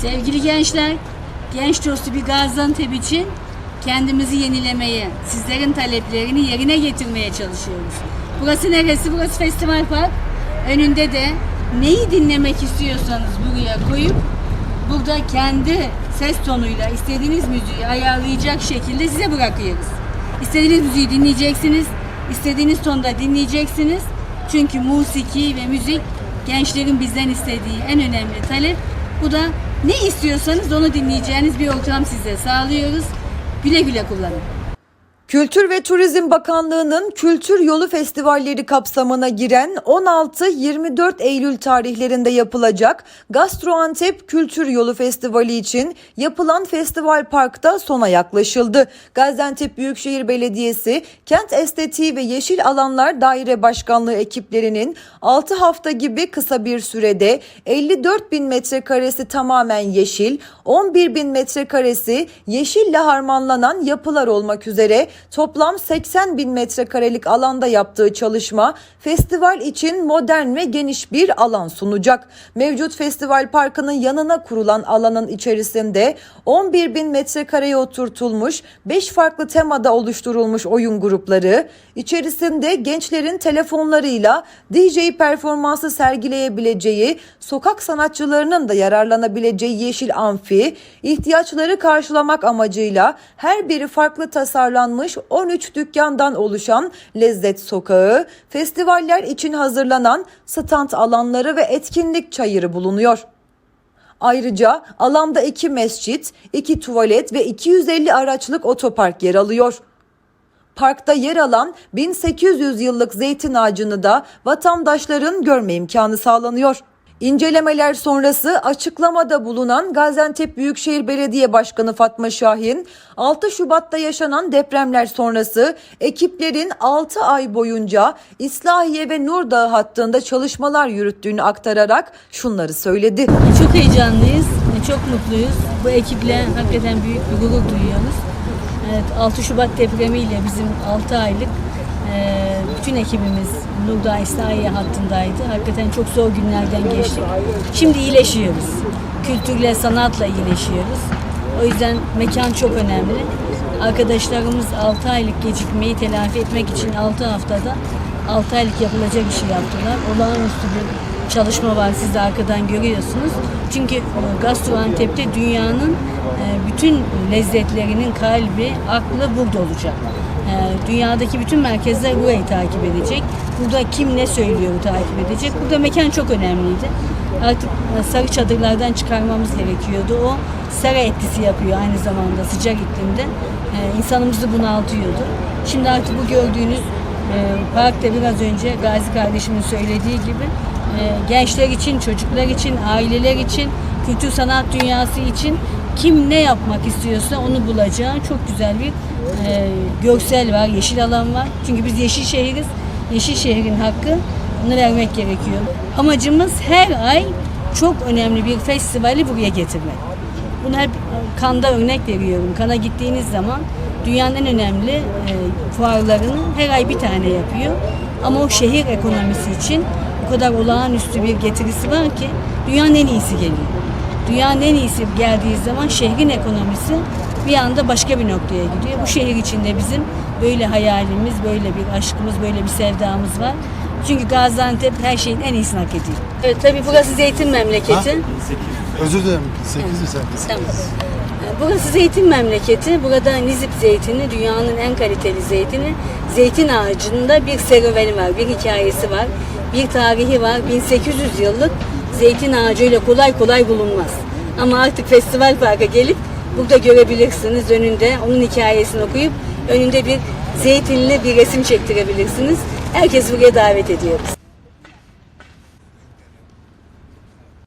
Sevgili gençler, genç dostu bir Gaziantep için kendimizi yenilemeye, sizlerin taleplerini yerine getirmeye çalışıyoruz. Burası neresi? Burası Festival Park. Önünde de neyi dinlemek istiyorsanız buraya koyup burada kendi ses tonuyla istediğiniz müziği ayarlayacak şekilde size bırakıyoruz. İstediğiniz müziği dinleyeceksiniz, istediğiniz tonda dinleyeceksiniz. Çünkü musiki ve müzik gençlerin bizden istediği en önemli talep. Bu da ne istiyorsanız onu dinleyeceğiniz bir ortam size sağlıyoruz. Güle güle kullanın. Kültür ve Turizm Bakanlığı'nın Kültür Yolu Festivalleri kapsamına giren 16-24 Eylül tarihlerinde yapılacak Gastroantep Kültür Yolu Festivali için yapılan festival parkta sona yaklaşıldı. Gaziantep Büyükşehir Belediyesi, Kent Estetiği ve Yeşil Alanlar Daire Başkanlığı ekiplerinin 6 hafta gibi kısa bir sürede 54 bin metrekaresi tamamen yeşil, 11 bin metrekaresi yeşille harmanlanan yapılar olmak üzere toplam 80 bin metrekarelik alanda yaptığı çalışma festival için modern ve geniş bir alan sunacak. Mevcut festival parkının yanına kurulan alanın içerisinde 11 bin metrekareye oturtulmuş 5 farklı temada oluşturulmuş oyun grupları, içerisinde gençlerin telefonlarıyla DJ performansı sergileyebileceği, sokak sanatçılarının da yararlanabileceği yeşil amfi, ihtiyaçları karşılamak amacıyla her biri farklı tasarlanmış 13 dükkandan oluşan lezzet sokağı, festivaller için hazırlanan stand alanları ve etkinlik çayırı bulunuyor. Ayrıca alanda iki mescit, iki tuvalet ve 250 araçlık otopark yer alıyor. Parkta yer alan 1800 yıllık zeytin ağacını da vatandaşların görme imkanı sağlanıyor. İncelemeler sonrası açıklamada bulunan Gaziantep Büyükşehir Belediye Başkanı Fatma Şahin, 6 Şubat'ta yaşanan depremler sonrası ekiplerin 6 ay boyunca İslahiye ve Nurdağ hattında çalışmalar yürüttüğünü aktararak şunları söyledi. Çok heyecanlıyız, çok mutluyuz. Bu ekiple hakikaten büyük bir gurur duyuyoruz. Evet, 6 Şubat depremiyle bizim 6 aylık e, bütün ekibimiz Nurda İslahiye hattındaydı. Hakikaten çok zor günlerden geçtik. Şimdi iyileşiyoruz. Kültürle, sanatla iyileşiyoruz. O yüzden mekan çok önemli. Arkadaşlarımız 6 aylık gecikmeyi telafi etmek için 6 haftada 6 aylık yapılacak işi yaptılar. Olağanüstü bir çalışma var siz de arkadan görüyorsunuz. Çünkü e, Gastroantep'te dünyanın e, bütün lezzetlerinin kalbi, aklı burada olacak. E, Dünyadaki bütün merkezler burayı takip edecek. Burada kim ne söylüyor takip edecek. Burada mekan çok önemliydi. Artık e, sarı çadırlardan çıkarmamız gerekiyordu. O sera etkisi yapıyor aynı zamanda sıcak iklimde. E, insanımızı bunaltıyordu. Şimdi artık bu gördüğünüz e, parkta biraz önce Gazi kardeşimin söylediği gibi e, gençler için, çocuklar için, aileler için, kültür sanat dünyası için kim ne yapmak istiyorsa onu bulacağı çok güzel bir e, görsel var, yeşil alan var. Çünkü biz yeşil şehiriz. Yeşil şehrin hakkı onu vermek gerekiyor. Amacımız her ay çok önemli bir festivali buraya getirmek. Bunu hep Kanda örnek veriyorum. Kana gittiğiniz zaman dünyanın en önemli e, fuarlarını her ay bir tane yapıyor. Ama o şehir ekonomisi için o kadar olağanüstü bir getirisi var ki dünyanın en iyisi geliyor. Dünyanın en iyisi geldiği zaman şehrin ekonomisi bir anda başka bir noktaya gidiyor. Bu şehir içinde bizim böyle hayalimiz, böyle bir aşkımız, böyle bir sevdamız var. Çünkü Gaziantep her şeyin en iyisini hak ediyor. Evet tabii burası zeytin memleketi. Özür dilerim. 8 mi sen? Tamam. Burası zeytin memleketi. Burada Nizip zeytini dünyanın en kaliteli zeytini. Zeytin ağacında bir serüveni var, bir hikayesi var, bir tarihi var. 1800 yıllık zeytin ağacı öyle kolay kolay bulunmaz. Ama artık festival parka gelip burada görebilirsiniz önünde onun hikayesini okuyup önünde bir zeytinli bir resim çektirebilirsiniz. Herkes buraya davet ediyoruz.